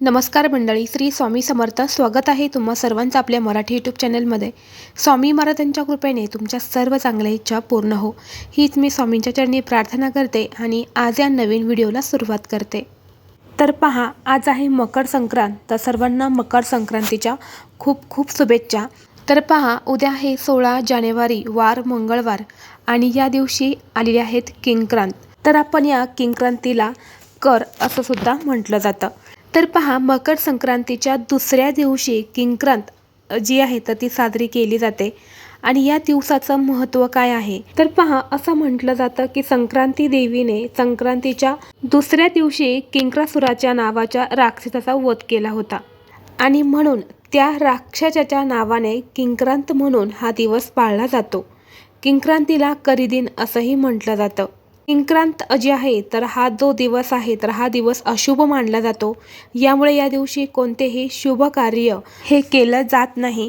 नमस्कार मंडळी श्री स्वामी समर्थ. स्वागत आहे तुम्हा सर्वांचं आपल्या मराठी यूट्यूब चॅनलमध्ये स्वामी महाराजांच्या कृपेने तुमच्या सर्व चांगल्या इच्छा पूर्ण हो. हीच मी स्वामींच्या चरणी प्रार्थना करते आणि आज या नवीन व्हिडिओला सुरुवात करते. तर पहा आज आहे मकर संक्रांत. तर सर्वांना मकर संक्रांतीच्या खूप खूप शुभेच्छा. तर पहा उद्या आहे सोळा जानेवारी वार मंगळवार आणि या दिवशी आलेले आहेत किंक्रांत. तर आपण या किंक्रांतीला कर असं सुद्धा म्हटलं जातं. तर पहा मकर संक्रांतीच्या दुसऱ्या दिवशी किंक्रांत जी आहे तर ती साजरी केली जाते. आणि या दिवसाचं महत्त्व काय आहे? तर पहा असं म्हटलं जातं की संक्रांती देवीने संक्रांतीच्या दुसऱ्या दिवशी किंक्रासुराच्या नावाच्या राक्षसाचा वध केला होता. आणि म्हणून त्या राक्षसाच्या नावाने किंक्रांत म्हणून हा दिवस पाळला जातो. किंक्रांतीला करिदिन असंही म्हटलं जातं. संक्रांत जी आहे तर हा जो दिवस आहे तर हा दिवस अशुभ मानला जातो. यामुळे या दिवशी कोणतेही शुभ कार्य हे केलं जात नाही.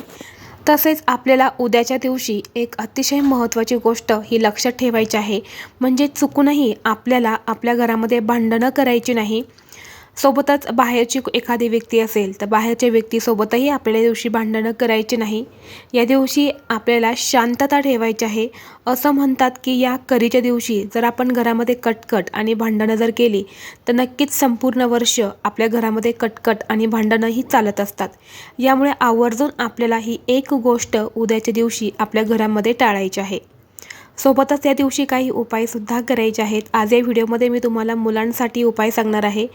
तसेच आपल्याला उद्याच्या दिवशी एक अतिशय महत्त्वाची गोष्ट ही लक्षात ठेवायची आहे. म्हणजे चुकूनही आपल्याला आपल्या घरामध्ये भांडणं करायची नाही. सोबतच बाहेरची एखादी व्यक्ती असेल तर बाहेरच्या व्यक्तीसोबतही आपल्याला दिवशी भांडणं करायची नाही. या दिवशी आपल्याला शांतता ठेवायची आहे. असं म्हणतात की या करीच्या दिवशी जर आपण घरामध्ये कटकट आणि भांडणं जर केली तर नक्कीच संपूर्ण वर्ष आपल्या घरामध्ये कटकट आणि भांडणंही चालत असतात. यामुळे आवर्जून आपल्याला ही एक गोष्ट उद्याच्या दिवशी आपल्या घरामध्ये टाळायची आहे. सोबतच त्या दिवशी काही उपायसुद्धा करायचे आहेत. आज या व्हिडिओमध्ये मी तुम्हाला मुलांसाठी उपाय सांगणार आहे.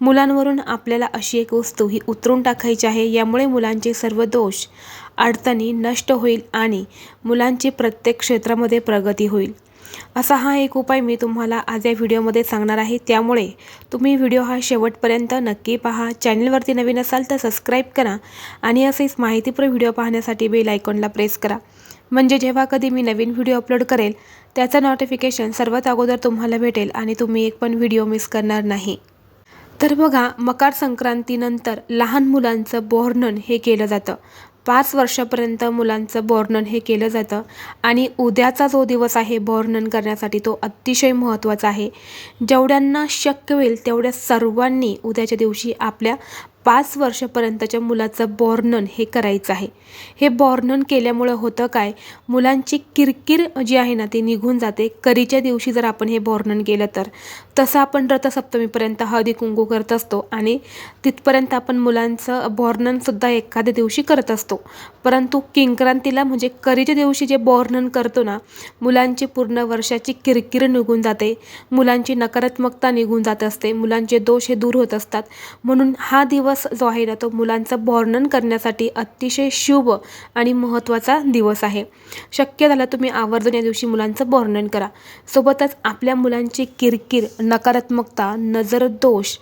मुलांवरून आपल्याला अशी एक वस्तू ही उतरून टाकायची आहे. यामुळे मुलांचे सर्व दोष अडचणी नष्ट होईल आणि मुलांची प्रत्येक क्षेत्रामध्ये प्रगती होईल. असा हा एक उपाय मी तुम्हाला आज या व्हिडिओमध्ये सांगणार आहे. त्यामुळे तुम्ही व्हिडिओ हा शेवटपर्यंत नक्की पहा. चॅनलवरती नवीन असाल तर सबस्क्राईब करा आणि असेच माहितीपूर्ण व्हिडिओ पाहण्यासाठी बेल आयकॉनला प्रेस करा. म्हणजे जेव्हा कधी मी नवीन व्हिडिओ अपलोड करेल त्याचं नोटिफिकेशन सर्वात अगोदर तुम्हाला भेटेल आणि तुम्ही एक पण व्हिडिओ मिस करणार नाही. तर बघा मकर संक्रांतीनंतर लहान मुलांचं बोर्नन हे केलं जातं. पाच वर्षापर्यंत मुलांचं बोर्नन हे केलं जातं आणि उद्याचा जो दिवस आहे बोर्नन करण्यासाठी तो अतिशय महत्त्वाचा आहे. जेवढ्यांना शक्य होईल तेवढ्या सर्वांनी उद्याच्या दिवशी आपल्या पाच वर्षापर्यंतच्या मुलाचं बॉर्नन हे करायचं आहे. हे बॉर्नन केल्यामुळं होतं काय? मुलांची किरकिर जी आहे ना ती निघून जाते. करीच्या दिवशी जर आपण हे बॉर्नन केलं तर. तसं आपण रथसप्तमीपर्यंत हळदी कुंकू करत असतो आणि तिथपर्यंत आपण मुलांचं बॉर्ननसुद्धा एखाद्या दिवशी करत असतो. परंतु किंक्रांतीला म्हणजे करीच्या दिवशी जे बॉर्नन करतो ना मुलांची पूर्ण वर्षाची किरकिर निघून जाते. मुलांची नकारात्मकता निघून जात असते. मुलांचे दोष हे दूर होत असतात. म्हणून हा दिवस जो आहे ना तो मुलांचं वर्णन करण्यासाठी अतिशय शुभ आणि महत्त्वाचा दिवस आहे. शक्य झालं तुम्ही आवर्जून या दिवशी मुलांचं वर्णन करा. सोबतच आपल्या मुलांची किरकिर नकारात्मकता नजर दोष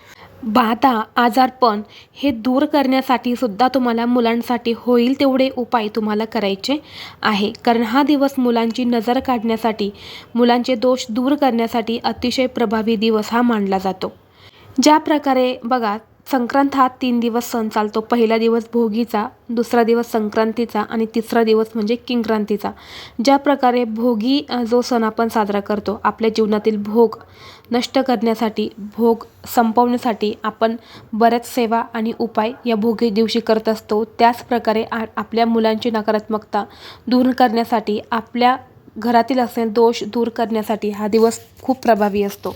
बाधा आजारपण हे दूर करण्यासाठी सुद्धा तुम्हाला मुलांसाठी होईल तेवढे उपाय तुम्हाला करायचे आहे. कारण हा दिवस मुलांची नजर काढण्यासाठी मुलांचे दोष दूर करण्यासाठी अतिशय प्रभावी दिवस हा मानला जातो. ज्या प्रकारे बघा संक्रांत हा तीन दिवस सण चालतो. पहिला दिवस भोगीचा दुसरा दिवस संक्रांतीचा आणि तिसरा दिवस म्हणजे किंक्रांतीचा. ज्या प्रकारे भोगी जो सण आपण साजरा करतो आपल्या जीवनातील भोग नष्ट करण्यासाठी भोग संपवण्यासाठी आपण बऱ्याच सेवा आणि उपाय या भोगी दिवशी करत असतो. त्याच प्रकारे आ आपल्या मुलांची नकारात्मकता दूर करण्यासाठी आपल्या घरातील असे दोष दूर करण्यासाठी हा दिवस खूप प्रभावी असतो.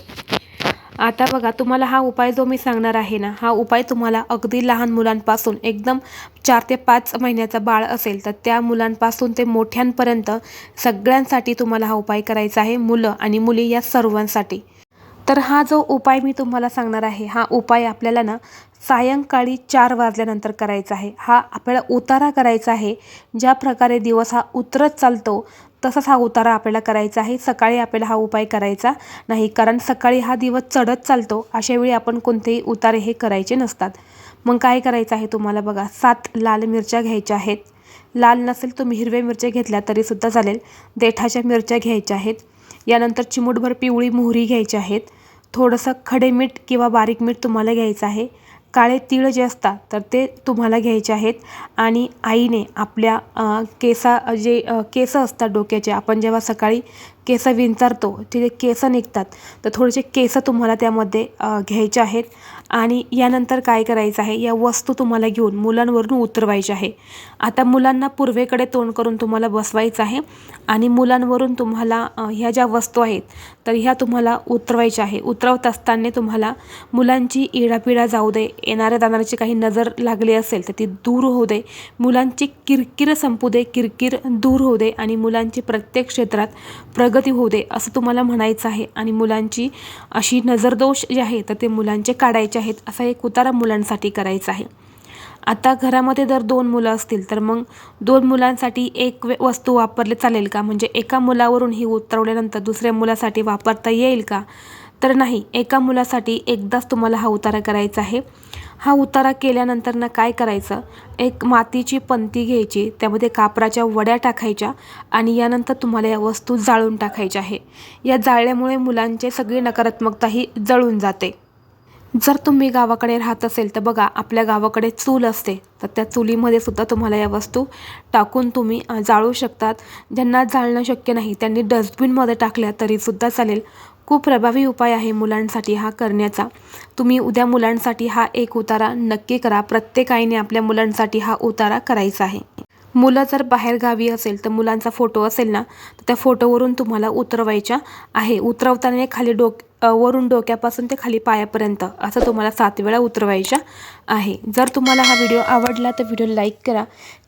आता बघा तुम्हाला हा उपाय जो मी सांगणार आहे ना हा उपाय तुम्हाला अगदी लहान मुलांपासून एकदम चार ते पाच महिन्याचं बाळ असेल तर त्या मुलांपासून ते मोठ्यांपर्यंत सगळ्यांसाठी तुम्हाला हा उपाय करायचा आहे मुलं आणि मुली या सर्वांसाठी. तर हा जो उपाय मी तुम्हाला सांगणार आहे हा उपाय आपल्याला ना सायंकाळी चार वाजल्यानंतर करायचा आहे. हा आपल्याला उतारा करायचा आहे ज्या प्रकारे दिवस हा उतरत चालतो तसाच हा उतारा आपल्याला करायचा आहे. सकाळी आपल्याला हा उपाय करायचा नाही कारण सकाळी हा दिवस चढत चालतो. अशावेळी आपण कोणतेही उतारे हे करायचे नसतात. मग काय करायचं आहे तुम्हाला बघा. सात लाल मिरच्या घ्यायच्या आहेत. लाल नसेल तुम्ही हिरव्या मिरच्या घेतल्या तरीसुद्धा चालेल. देठाच्या मिरच्या घ्यायच्या आहेत. यानंतर चिमूटभर पिवळी मोहरी घ्यायची आहेत. थोडंसं खडे मीठ किंवा बारीक मीठ तुम्हाला घ्यायचं आहे. काळे तीळ जे असतात तर ते तुम्हाला घ्यायचे आहेत. आणि आईने आपल्या केसा जे केस असतात डोक्याचे आपण जेव्हा सकाळी केस विंचारतो तिथे जे केस निघतात. तर थोडेसे केस तुम्हाला त्यामध्ये घ्यायचे आहेत. आणि यानंतर काय करायचं आहे? या वस्तू तुम्हाला घेऊन मुलांवरून उतरवायच्या आहे. आता मुलांना पूर्वेकडे तोंड करून तुम्हाला बसवायचं आहे. आणि मुलांवरून तुम्हाला ह्या ज्या वस्तू आहेत तर ह्या तुम्हाला उतरवायच्या आहे. उतरवत असताना तुम्हाला मुलांची इडापिडा जाऊ दे येणाऱ्या जाणाऱ्याची काही नजर लागली असेल तर ती दूर होऊ दे. मुलांची किरकिर संपू दे किरकिर दूर होऊ दे. आणि मुलांची प्रत्येक क्षेत्रात प्रग प्रगती होऊ दे असं तुम्हाला म्हणायचं आहे. आणि मुलांची अशी नजरदोष जे आहे तर ते मुलांचे काढायचे आहेत असा एक उतारा मुलांसाठी करायचा आहे. आता घरामध्ये जर दोन मुलं असतील तर मग दोन मुलांसाठी एक वे वस्तू वापरले चालेल का? म्हणजे एका मुलावरून ही उतरवल्यानंतर दुसऱ्या मुलासाठी वापरता येईल का? तर नाही एका मुलासाठी एकदाच तुम्हाला हा उतारा करायचा आहे. हा उतारा केल्यानंतर ना काय करायचं? एक मातीची पंती घ्यायची त्यामध्ये कापराच्या वड्या टाकायच्या आणि यानंतर तुम्हाला या वस्तू जाळून टाकायच्या आहे. या जाळल्यामुळे मुलांचे सगळी नकारात्मकता ही जळून जाते. जर तुम्ही गावाकडे राहत असेल तर बघा आपल्या गावाकडे चूल असते. तर त्या चुलीमध्ये सुद्धा तुम्हाला या वस्तू टाकून तुम्ही जाळू शकतात. ज्यांना जाळणं शक्य नाही त्यांनी डस्टबिनमध्ये टाकल्या तरीसुद्धा चालेल. खूप प्रभावी उपाय आहे मुलांसाठी हा करण्याचा. तुम्ही उद्या मुलांसाठी हा एक उतारा नक्की करा. प्रत्येक आईने आपल्या मुलांसाठी हा उतारा करायचा आहे. मुलं जर बाहेरगावी असेल तर मुलांचा फोटो असेल ना तर त्या फोटोवरून तुम्हाला उतरवायच्या आहे. उतरवताना खाली डोक वरून डोक्यापासून ते खाली पायापर्यंत असं तुम्हाला सात वेळा उतरवायच्या आहे. जर तुम्हाला हा व्हिडिओ आवडला तर व्हिडिओ लाईक करा.